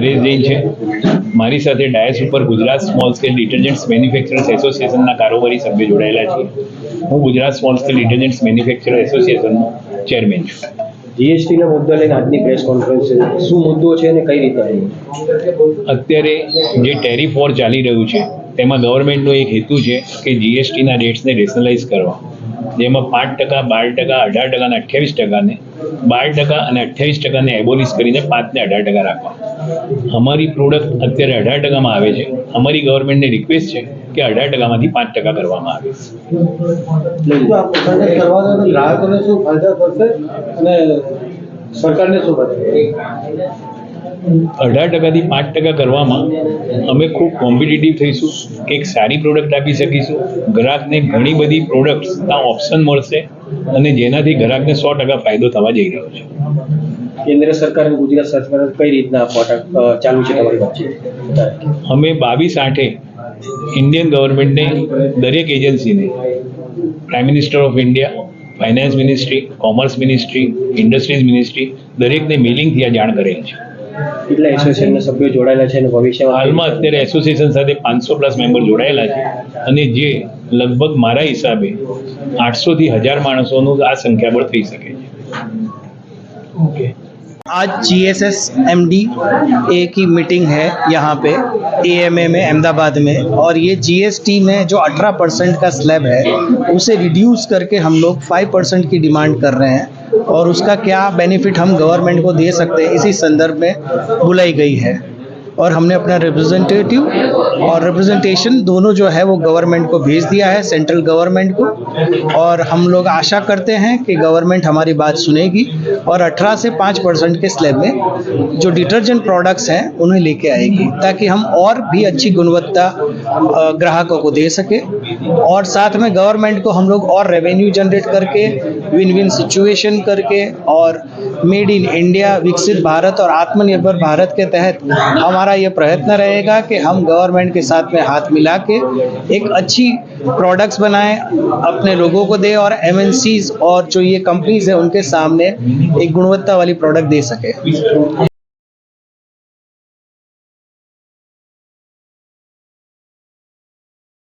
નરેશ જૈન છે. મારી સાથે ડાયસ ઉપર Gujarat small scale detergents manufacturers એસોસિએશનના કારોબારી સભ્ય જોડાયેલા છે. હું Gujarat small scale detergents manufacturer એસોસિએશનનો chairman છું. જીએસટીના મુદ્દા લઈને આજની પ્રેસ કોન્ફરન્સ છે. શું મુદ્દો છે અને કઈ રીતે અત્યારે જે ટેરિફ વોર ચાલી રહ્યું છે તેમાં ગવર્મેન્ટનો એક હેતુ છે કે જીએસટીના રેટ્સને રેશનલાઇઝ કરવા. જેમાં પાંચ ટકા, બાર ટકા, અઢાર ટકા અને અઠ્યાવીસ ટકાને, બાર ટકા અને અઠ્યાવીસ ટકાને એબોલિશ કરીને પાંચને અઢાર ટકા રાખવા. અમારી પ્રોડક્ટ અત્યારે અઢાર ટકામાં આવે છે. અમારી ગવર્મેન્ટની રિક્વેસ્ટ છે કે અઢાર ટકામાંથી પાંચ ટકા કરવામાં આવે. સરકારને શું અઢાર ટકાથી પાંચ ટકા કરવામાં અમે ખૂબ કોમ્પિટિટિવ થઈશું કે એક સારી પ્રોડક્ટ આપી શકીશું. ગ્રાહકને ઘણી બધી પ્રોડક્ટ્સના ઓપ્શન મળશે અને જેનાથી ગ્રાહકને સો ટકા ફાયદો થવા જઈ રહ્યો છે. કેન્દ્ર સરકાર અને ગુજરાત સરકાર કઈ રીતના ચાલુ છે તમારી વચ્ચે અમે બાવીસ આઠે ઇન્ડિયન ગવર્મેન્ટને દરેક એજન્સીને prime minister of India finance ministry commerce ministry industries ministry દરેકને મિલિંગથી આ જાણ કરેલ છે. કેટલા એસોસિએશનના સભ્યો જોડાયેલા છે અને ભવિષ્યમાં હાલમાં અત્યારે એસોસિએશન સાથે પાંચસો પ્લસ મેમ્બર જોડાયેલા છે. અને જે લગભગ મારા હિસાબે આઠસોથી હજાર માણસોનું આ સંખ્યાબળ થઈ શકે છે. आज G S S M D A की मीटिंग है यहाँ पे ए एम ए में, अहमदाबाद में। और ये जी एस टी में जो 18 परसेंट का स्लैब है, उसे रिड्यूस करके हम लोग फाइव परसेंट की डिमांड कर रहे हैं। और उसका क्या बेनिफिट हम गवर्नमेंट को दे सकते हैं, इसी संदर्भ में बुलाई गई है। और हमने अपना रिप्रेजेंटेटिव और रिप्रेजेंटेशन दोनों जो है वो गवर्नमेंट को भेज दिया है सेंट्रल गवर्नमेंट को। और हम लोग आशा करते हैं कि गवर्नमेंट हमारी बात सुनेगी और 18 से 5 परसेंट के स्लैब में जो डिटर्जेंट प्रोडक्ट्स हैं, उन्हें लेके आएगी, ताकि हम और भी अच्छी गुणवत्ता ग्राहकों को दे सके। और साथ में गवर्नमेंट को हम लोग और रेवेन्यू जनरेट करके विन विन सिचुएशन करके और मेड इन इंडिया, विकसित भारत और आत्मनिर्भर भारत के तहत हमारा ये प्रयत्न रहेगा कि हम गवर्नमेंट के साथ में हाथ मिला के एक अच्छी प्रोडक्ट्स बनाएँ, अपने लोगों को दें और एम और जो ये कंपनीज़ हैं, उनके सामने एक गुणवत्ता वाली प्रोडक्ट दे सके।